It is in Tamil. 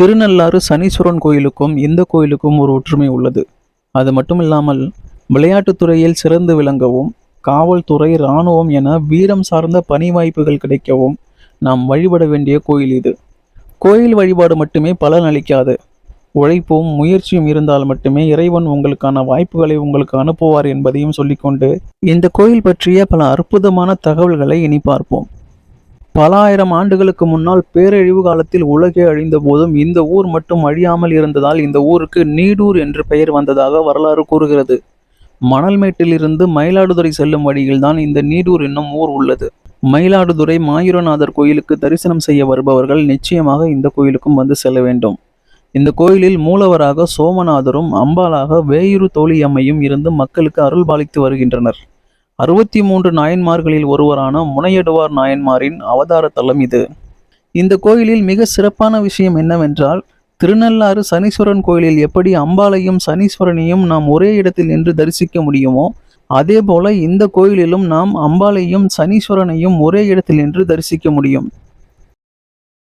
திருநள்ளாறு சனீஸ்வரன் கோயிலுக்கும் இந்த கோயிலுக்கும் ஒரு ஒற்றுமை உள்ளது. அது மட்டும் இல்லாமல் விளையாட்டுத்துறையில் சிறந்து விளங்கவும் காவல்துறை இராணுவம் என வீரம் சார்ந்த பணி வாய்ப்புகள் கிடைக்கவும் நாம் வழிபட வேண்டிய கோயில் இது. கோயில் வழிபாடு மட்டுமே பலன் அளிக்காது. உழைப்பும் முயற்சியும் இருந்தால் மட்டுமே இறைவன் உங்களுக்கான வாய்ப்புகளை உங்களுக்கு அனுப்புவார் என்பதையும் சொல்லிக்கொண்டு இந்த கோயில் பற்றிய பல அற்புதமான தகவல்களை இனி பார்ப்போம். பல ஆயிரம் ஆண்டுகளுக்கு முன்னால் பேரழிவு காலத்தில் உலகே அழிந்த போதும் இந்த ஊர் மட்டும் அழியாமல் இருந்ததால் இந்த ஊருக்கு நீடூர் என்று பெயர் வந்ததாக வரலாறு கூறுகிறது. மணல்மேட்டிலிருந்து மயிலாடுதுறை செல்லும் வழியில்தான் இந்த நீடூர் என்னும் ஊர் உள்ளது. மயிலாடுதுறை மாயூரநாதர் கோயிலுக்கு தரிசனம் செய்ய வருபவர்கள் நிச்சயமாக இந்த கோயிலுக்கும் வந்து செல்ல வேண்டும். இந்த கோயிலில் மூலவராக சோமநாதரும் அம்பாளாக வேயுரு தோழியம்மையும் இருந்து மக்களுக்கு அருள் பாலித்து வருகின்றனர். அறுபத்தி மூன்று நாயன்மார்களில் ஒருவரான முனையடுவார் நாயன்மாரின் அவதார தலம் இது. இந்த கோயிலில் மிக சிறப்பான விஷயம் என்னவென்றால் திருநள்ளாறு சனீஸ்வரன் கோயிலில் எப்படி அம்பாளையும் சனீஸ்வரனையும் நாம் ஒரே இடத்தில் நின்று தரிசிக்க முடியுமோ அதே போல இந்த கோயிலிலும் நாம் அம்பாளையும் சனீஸ்வரனையும் ஒரே இடத்தில் நின்று தரிசிக்க முடியும்.